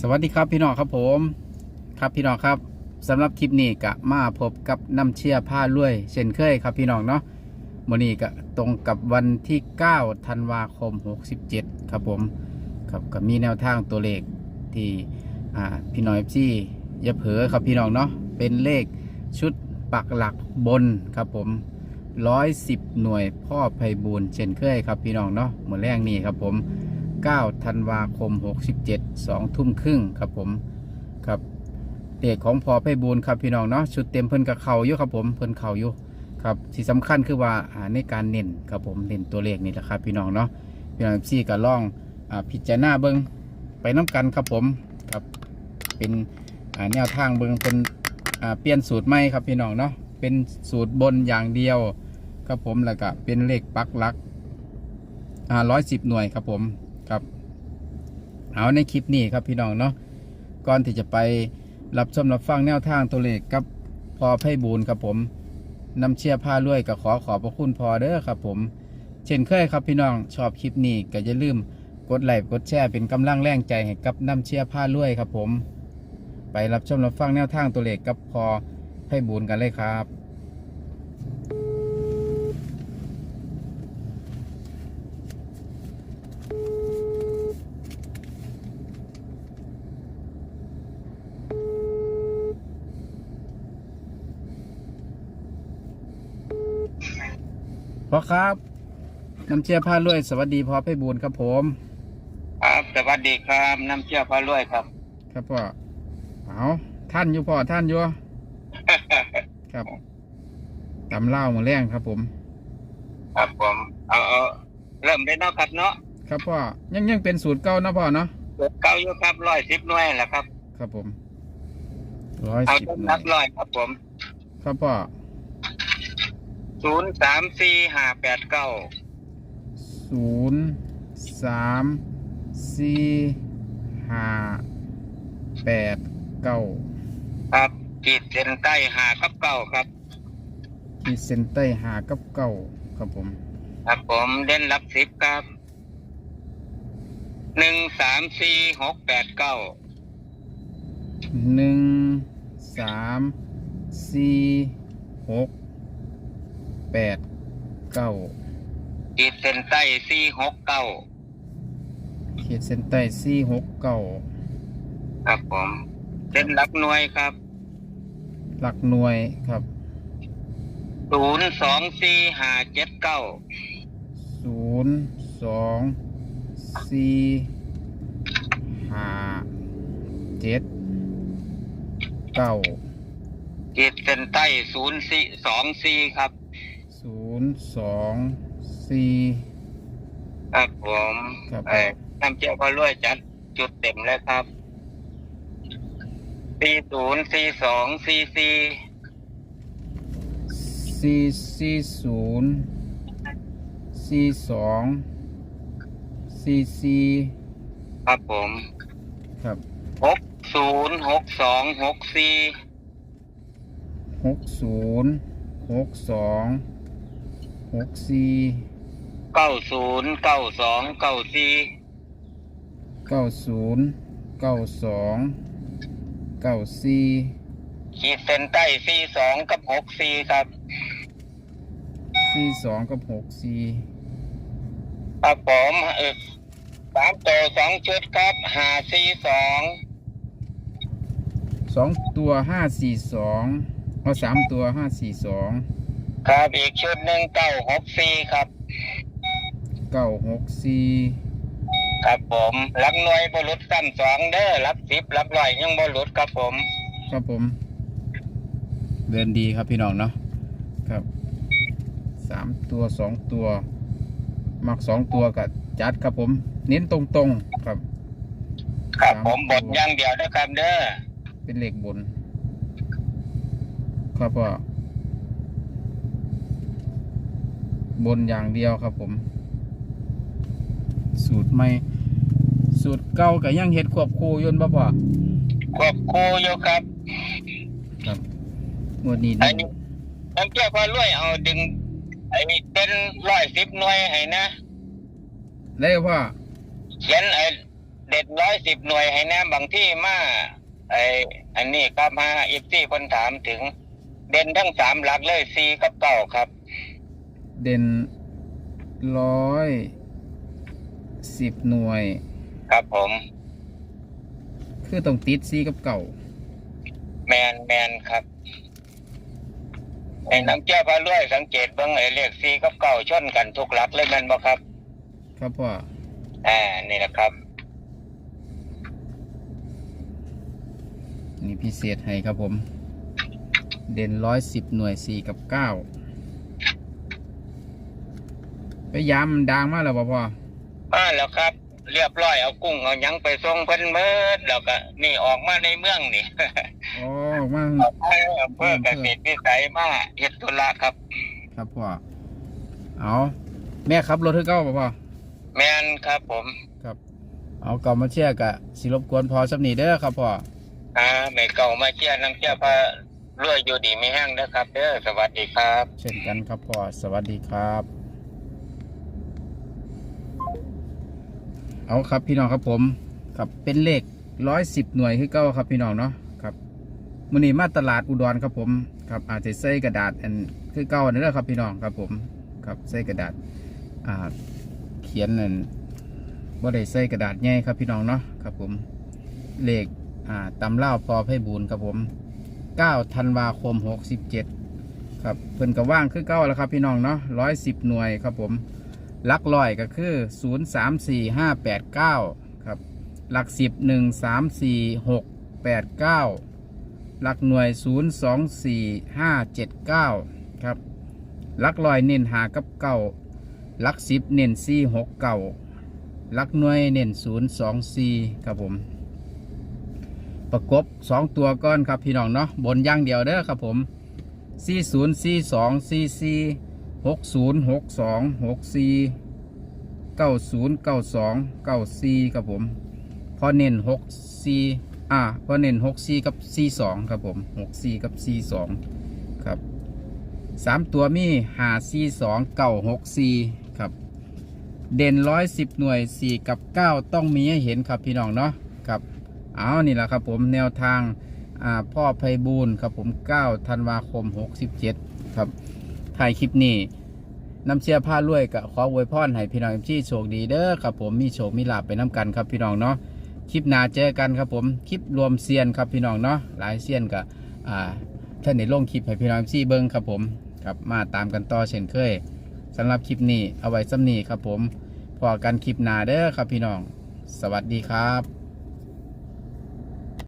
สวัสดีครับพี่น้องครับผมครับพี่น้องครับสำหรับคลิปนี้กะมาพบกับน้ำเชี่ยผ้าลวยเช่นเคยครับพี่น้องเนาะวันนี้ก็ตรงกับวันที่9ธันวาคม 67 ครับผมครับก็มีแนวทางตัวเลขที่อ่าพี่น้องพี่อย่าเผลอครับพี่น้องเนาะเป็นเลขชุดปักหลักบนครับผม 110 หน่วยพ่อไพบูลเช่นเคยครับพี่น้องเนาะเหมื่อแรกนี้ครับผม 9ธันวาคม 67 2 ทุ่มครึ่งครับผมครับเด็กของพอไพบูลครับพี่น้องเนาะชุดเต็มเพิ่นกับเขาอยู่ครับผมเพิ่นเขาอยู่ครับที่สำคัญคือว่าอ่าในการเน้นครับผมเน้นตัวเลขนี่แหละครับพี่น้องเนาะพี่น้องซี่ก็ล่องอาพิจารณาเบิ้งไปน้ำกันครับผมครับเป็นอ่าแนวทางเบิ้งเป็นอ่าเปลี่ยนสูตรใหม่ครับพี่น้องเนาะเป็นสูตรบนอย่างเดียวครับผมแล้วก็เป็นเลขปักหลักอ่าร้อยสิบหน่วยครับผม ครับ เอาในคลิปนี้ครับพี่น้องเนาะก่อนที่จะไปรับชมรับฟังแนวทางตัวเลขกับพอไพ่บูลครับผมนำเชียร์ผ้าลวยก็ขอขอบพระคุณพอเด้อครับผม เช่นเคยครับพี่น้องชอบคลิปนี้ก็อย่าลืมกดไลค์กดแชร์เป็นกำลังแรงใจให้กับนำเชียร์ผ้าลวยครับผม ไปรับชมรับฟังแนวทางตัวเลขกับพอไพ่บูลกันเลยครับ พอครับน้ำเชียร์ผ้าลวย สวัสดีพอไพ่บูลย์ครับผม ครับสวัสดีครับน้ำเชื่อพระรวยครับ ครับพ่อเอาท่านอยู่พ่อท่านอยู่ครับตำเล่ามาแรงครับผม ครับผมเอาเอาเริ่มได้เนาะครับเนาะครับพ่อยังยังเป็นสูตรเก่านะพ่อเนาะเก้าอยู่ครับร้อยสิบหน่วยแหละครับ ครับผมร้อยเอาสิบต้นหน่นัวยบร้อยครับผม ครับพ่อ ศูนย์สามสี่ห้าแปดเก้าศูนย์สามสี่ห้าแปดเก้าครับขีดเส้นใต้หากับเก้าครับ ขีดเส้นใต้หากับเก้าครับผม ครับผมเด่นรับสิบครับหนึ่งสามสี่หกแปดเก้าหนึ่งสามสี่หก แปดเก้าขีดเส้นใต้สี่หกเก้าขีดเส้นใต้สี่หกเก้าครับผมเด่นรับหน่วยครับ หลักหน่วยครับศูนย์สองสี่ห้าเจ็ดเก้าศูนย์สองสี่ห้าเจ็ดเก้าขีดเส้นใต้ศูนย์สี่สองสี่ครับศู นย์สองสี่ครับผมครับเอ่อน้ำเจียวพอรวยจัดจุดเต็มเลยครับสี่ศูนย์สี่สองสี่สี่สี่สี่ศูนย์สี่สองสี่สี่ครับผมครับหกศูนย์หกสองหกสี่หกศูนย์หกสอง หกสี่เก้าศูนย์เก้าสองเก้าสี่เก้าศูนย์เก้าสองเก้าสี่ขีดเส้นใต้สี่สองกับหกสี่ครับ สี่สองกับหกสี่ครับผมเออสามตัวสองชุดครับหาสี่สองสองตัวห้าสี่สองเอาสามตัวห้าสี่สอง ครับอีกชุดหนึ่งเก้าหกสี่ครับเก้าหกสี่ครับผมรับหน่วยบรุษสั้นสองเด้อรับสิบรับร้อยยังบรุษครับผม ครับผม เดินดีครับพี่น้องเนาะครับสามตัวสองตัว มักสองตัวกับจัดครับผม เน้นตรงๆครับ ครับผมบทอย่างเดียวนะครับเด้อเป็นเหล็กบน ครับพ่อ บนอย่างเดียวครับผม สูตรใหม่สูตรเก่ากับยังเห็ดควบคู่อยนต์บ่พ่อควบคู่อยู่ครับ ครับงวดนี้อันนี้น้ำเจ้าพอรวยเอาดึงไอ้เป็นร้อยสิบหน่วยให้นะได้พ่อเขียนไอ้เด็ดร้อยสิบหน่วยให้แน่บางที่มาไออันนี้ครับมาอีฟซี่คนถามถึง เด่นทั้งสามหลักเลยซีกับเก้าครับ เด่นร้อยสิบหน่วย ครับผม คือต้องติดซีกับเก่า แมนแมนครับไอ้น้ำเจ้าพาลุยสังเกตเบ้างไอ้เลขซีกับเก้าชนกันทุกหลักเลยแมันบ่ครับ ครับพ่ออ่านี่นะครับ นี่พิเศษให้ครับผม เด่นร้อยสิบหน่วยสี่กับเก้า ไปย้ำดังมากแล้วบ่พ่อมาแล้วครับ เรียบร้อยเอากุ้งเอาหยังไปส่งเพิ่นเมิดแล้วก็นี่ออกมาในเมืองนี่ อ๋อออกมาเพื่อเกษตรวิสัยมาเฮ็ดธุระครับ ครับพ่อเอาแม่ขับรถให้เก้าบ่พ่อแมนครับผมครับเอากลับมาเชียร์กะสิรบกวนพอสักนีเด้อครับพ่ออ่าแม่เก่ามาเชียร์น้ำเชียร์พารวยอยู่ดีมีแห้งนะครับเด้อสวัสดีครับ เช่นกันครับพ่อสวัสดีครับ เอาครับพี่น้องครับผมครับเป็นเลขร้อยสิบหน่วยคือเก้าครับพี่น้องเนาะครับมือนี้มาตลาดอุดรครับผมครับอาจจะใส่กระดาษอันคือเก้านั่นแหละครับพี่น้องครับผมครับใส่กระดาษอ่าเขียนนั่นว่าได้ใส่กระดาษใหญ่ครับพี่น้องเนาะครับผมเลขอ่าตำเล่าพอไพบูลย์ครับผม9ธันวาคม67ครับเพิ่นก็ว่างคือเก้าแล้วครับพี่น้องเนาะร้อยสิบหน่วยครับผม ลักร้อยก็คือ 0 3 4 5 8 9 ครับ หลักสิบหนึ่งสามสี่หลักหน่วย 0 2 4 5 7 9 ครับ หลักร้อยเน้นหากับเก้าหลักสิบเน้นสี่หกเก้าหลักหน่วยเน้น 0 2 4 ครับผม ประกบ 2 ตัวก้อนครับพี่น้องเนาะ บนย่างเดียวเด้อครับผม 40 42 44 หกศูนย์หกสองหกสี่เก้าศูนย์เก้าสองเก้าสี่ครับผม พอเน้นหกสี่อ่าพอเน้นหกสี่กับสี่สองครับผมหกสี่กับสี่สองครับสามตัวมีหาสี่สองเก้าหกสี่ครับ เด่นร้อยสิบหน่วยสี่กับเก้าต้องมีให้เห็นครับพี่น้องเนาะครับเอานี่แหละครับผมแนวทางอ่าพ่อไพบูลครับผมเก้าธันวาคมหกสิบเจ็ดครับ ถ่ายคลิปนี้น้ำเชียร์ผ้ารวยกับขออวยพรให้พี่น้องที่โชคดีเด้อครับผมมีโชคมีลาภไปน้ำกันครับพี่น้องเนาะคลิปหน้าเจอกันครับผมคลิปรวมเซียนครับพี่น้องเนาะหลายเซียนกับอ่าท่านในลงคลิปให้พี่น้องที่เบิ้งครับผมครับมาตามกันต่อเช่นเคยสำหรับคลิปนี้เอาไว้ซ้ำนี้ครับผมพอกันคลิปหน้าเด้อครับพี่น้อง สวัสดีครับ